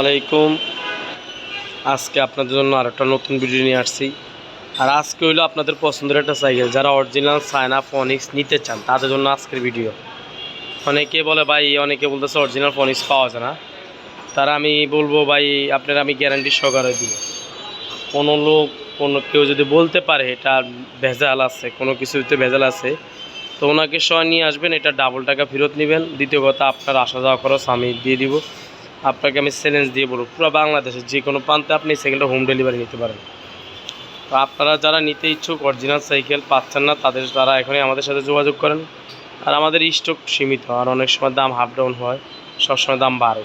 আলাইকুম। আজকে আপনাদের জন্য আর একটা নতুন ভিডিও নিয়ে আসছি। আর আজকে হইল আপনাদের পছন্দের একটা সাইকেল যারা অরিজিনাল সাইনা ফনিক্স নিতে চান, তাদের জন্য আজকের ভিডিও অনেকে বলে, ভাই, অনেকে বলতেছে অরিজিনাল ফনিক্স পাওয়া যায় না। তারা আমি বলব, ভাই, আপনার আমি গ্যারান্টি সহকারে দিব। কোনো লোক, কোনো কেউ যদি বলতে পারে, এটা ভেজাল আছে, কোনো কিছুতে ভেজাল আছে, তো ওনাকে সহ নিয়ে আসবেন, এটা ডাবল টাকা ফেরত নেবেন। দ্বিতীয় কথা, আপনার আসা যাওয়া খরচ আমি দিয়ে দিব। আপনাকে আমি চ্যালেঞ্জ দিয়ে বলব, পুরো বাংলাদেশের যে কোনো প্রান্তে আপনি সাইকেলটা হোম ডেলিভারি নিতে পারেন। তো আপনারা যারা নিতে ইচ্ছুক অরিজিনাল সাইকেল পাচ্ছেন না, তাদের তারা এখনই আমাদের সাথে যোগাযোগ করেন। আর আমাদের স্টক সীমিত, আর অনেক সময় দাম হাফ ডাউন হয়, সবসময় দাম বাড়ে।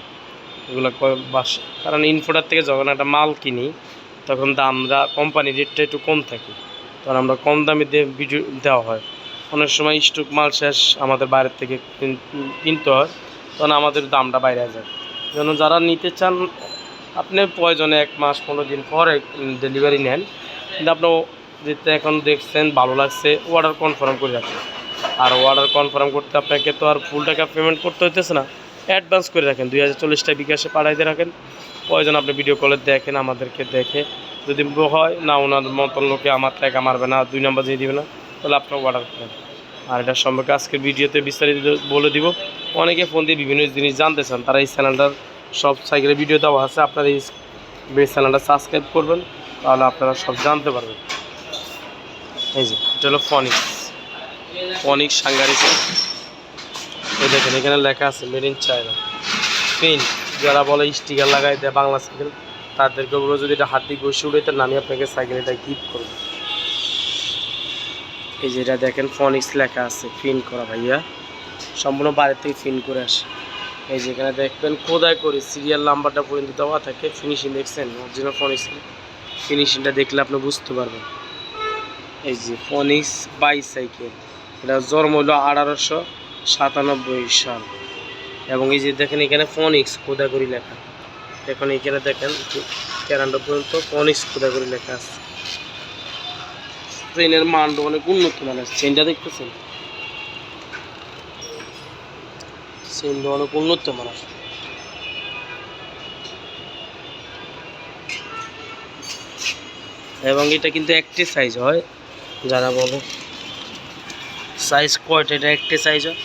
এগুলো বাস কারণ ইনফোটার থেকে যখন একটা মাল কিনি, তখন দামটা কোম্পানি রেটটা একটু কম থাকে। তখন আমরা কম দামে দিয়ে ভিডিও দেওয়া হয়। অনেক সময় স্টক মাল শেষ আমাদের বাইরের থেকে কিন- কিনতে হয়, তখন আমাদের দামটা বাইরে যায়। যেন যারা নিতে চান, আপনি প্রয়োজনে এক মাস, পনেরো দিন পরে ডেলিভারি নেন। কিন্তু আপনি যেতে এখন দেখছেন, ভালো লাগছে অর্ডার কনফার্ম করে রাখেন। আর অর্ডার কনফার্ম করতে আপনাকে তো আর ফুল টাকা পেমেন্ট করতে হইতেছে না। অ্যাডভান্স করে রাখেন, দুই হাজার চল্লিশটা বিকাশে পাঠাইতে রাখেন। প্রয়োজন আপনি ভিডিও কলে দেখেন, আমাদেরকে দেখে। যদি হয়, না, ওনার মতন লোকে আমার টাকা মারবে না, দুই নাম্বার দিয়ে দিবে না, তাহলে আপনার অর্ডার করেন। আর এটা সম্পর্কে আজকের ভিডিওতে বিস্তারিত বলে দিব। অনেকে ফোন দিয়ে বিভিন্ন জিনিস জানতে চান, তারা এই চ্যানেলটার সব সাইকেলের ভিডিও দেওয়া আছে, আপনারা এই চ্যানেলটা সাবস্ক্রাইব করবেন, তাহলে আপনারা সব জানতে পারবেন। এই যে, এটা হলো ফনিক্স ফনিক্স সাংগারিক এই দেখেন, এখানে লেখা আছে মেড ইন চায়না পিন যারা বলে স্টিকার লাগাই দেয় বাংলা সাইকেল, তাদেরকে বলব, যদি এটা হাতি ঘষে উঠে তাহলে আমি আপনাকে সাইকেল এটা গিফট করব। এই যে, এটা দেখেন ফনিক্স লেখা আছে ফিন করা ভাইয়া। সম্পূর্ণ বাইরে থেকে ফিন করে আসে। এই যে এখানে দেখবেন কোদায় করে সিরিয়াল নাম্বারটা পর্যন্ত দেওয়া থাকে ফিনিশিং দেখছেন অরিজিনাল ফনিক্স ফিনিশিংটা দেখলে আপনি বুঝতে পারবেন। এই যে ফনিক্স বাইসাইকেল এটা জন্ম হলো আঠারোশো সাতানব্বই সাল। এবং এই যে দেখেন এখানে ফনিক্স কোদাগরি লেখা। এখন এখানে দেখেন ক্যারান্ডা পর্যন্ত ফনিক্স কোদাগরি লেখা আছে। ট্রেনের মানটা অনেক উন্নত মানের। চেনটা দেখতেছেন? অনেক উন্নত মানের এবং এটা কিন্তু একটি সাইজ হয়, যারা বলে। সাইজ কয়টা? এটা একটি সাইজ হয়।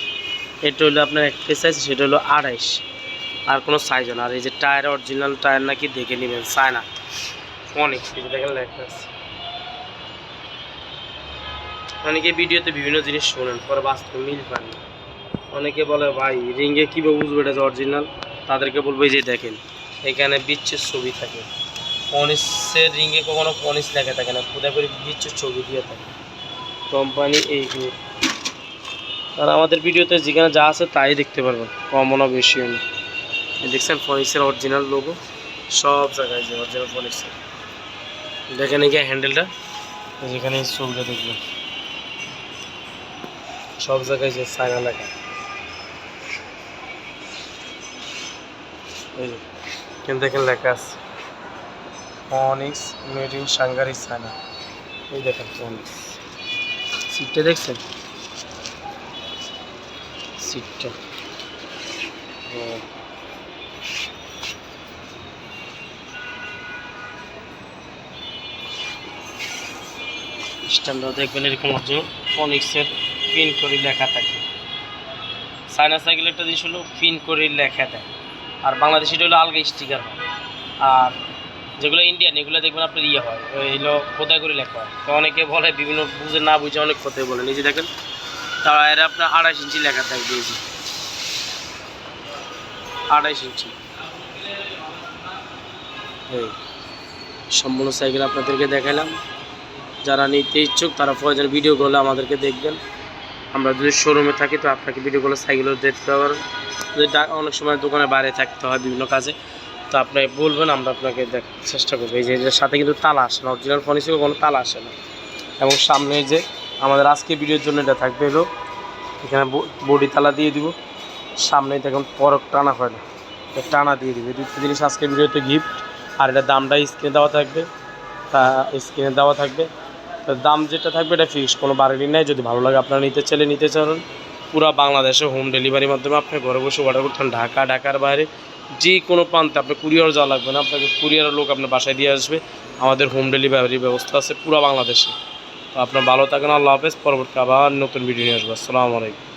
এটা হলো আপনার একটি সাইজ সেটা হলো আড়াইশ। আর কোনো সাইজ না। আর এই যে টায়ার অরিজিনাল টায়ার নাকি দেখে নেবেন, চায়না। অনেক কিছু দেখেন, লেখা আছে। অনেকে ভিডিওতে বিভিন্ন জিনিস শোনেন, পরে বাস্তবে মিল পান না। অনেকে বলে, ভাই রিঙ্গে কীভাবে বুঝব এটা অরিজিনাল তাদেরকে বলব, এই যে দেখেন, এখানে বিচ্ছের ছবি থাকে। পনিসের রিঙ্গে কখনো পনিস লেখা থাকে না কোথায় করে বিচ্ছের ছবি দিয়ে থাকে। কোম্পানি এই আর আমাদের ভিডিওতে যেখানে যা আছে তাই দেখতে পারবেন কমও না বেশিও না দেখছেন ফনিক্সের অরিজিনাল লোগো সব জায়গায় যে অরিজিনাল ফনিক্সের দেখেন এই হ্যান্ডেলটা যেখানে ছবিটা দেখবেন। সব জায়গায় যে সাইনা লেখা। এই এখানে দেখেন লেখা আছে, phoenix made in Shanghai China এই দেখেন ফনিক্স। সিটটা দেখছেন? সিটটা। স্ট্যান্ডার্ড দেখবেন এরকম অরিজিনাল ফনিক্সের পিন করে লেখা থাকে। সাইনা সাইকেল একটা জিনিস হলো পিন করে লেখা দেয় আর বাংলাদেশি হলো আলগা স্টিকার হয়। আর যেগুলো ইন্ডিয়ান এগুলো দেখবেন আপনার ইয়ে হয়। হলো কোথায় করে লেখা হয়। তো অনেকে বলে বিভিন্ন বুঝে না বুঝে অনেক কথাই বলে নিজে দেখেন, তারা এরা আপনার আড়াইশ ইঞ্চি লেখা থাকবে এই যে। আড়াইশ ইঞ্চি। সম্পূর্ণ সাইকেল আপনাদেরকে দেখালাম। যারা নিতে ইচ্ছুক, তারা প্রয়োজন করলে আমাদেরকে দেখবেন। আমরা যদি শোরুমে থাকি তো আপনাকে ভিডিও করলে সাইকেলও দেখতে পারবেন যদি অনেক সময় দোকানে বাইরে থাকতে হয় বিভিন্ন কাজে, তো আপনি বলবেন, আমরা আপনাকে দেখার চেষ্টা করব। এই যে, এটার সাথে কিন্তু তালা আসে না অরিজিনাল ফোন হিসেবে কোনো তালা আসে না। এবং সামনে যে, আমাদের আজকে ভিডিওর জন্য এটা থাকবে হলো, এখানে বডি তালা দিয়ে দিব। সামনে দেখুন পরক টানা হয় না টানা দিয়ে দিবে। দুটো জিনিস আজকে ভিডিওতে গিফট আর এটা দামটা স্ক্রিনে দেওয়া থাকবে। তা স্ক্রিনে দেওয়া থাকবে। দাম যেটা থাকবে এটা ফিক্স কোনো বাড়ি নেই। যদি ভালো লাগে আপনারা নিতে চাইলে নিতে চান পুরা বাংলাদেশে হোম ডেলিভারির মাধ্যমে আপনি ঘরে বসে অর্ডার করতেন ঢাকা, ঢাকার বাইরে যে কোনো প্রান্তে আপনার কুরিয়ার যাওয়া লাগবে না। আপনাকে কুরিয়ারের লোক আপনার বাসায় দিয়ে আসবে। আমাদের হোম ডেলিভারির ব্যবস্থা আছে পুরা বাংলাদেশে। তো আপনার ভালো থাকেন, আল্লাহ হাফেজ। পরবর্তী আবার নতুন ভিডিও নিয়ে আসব। আসসালামু আলাইকুম।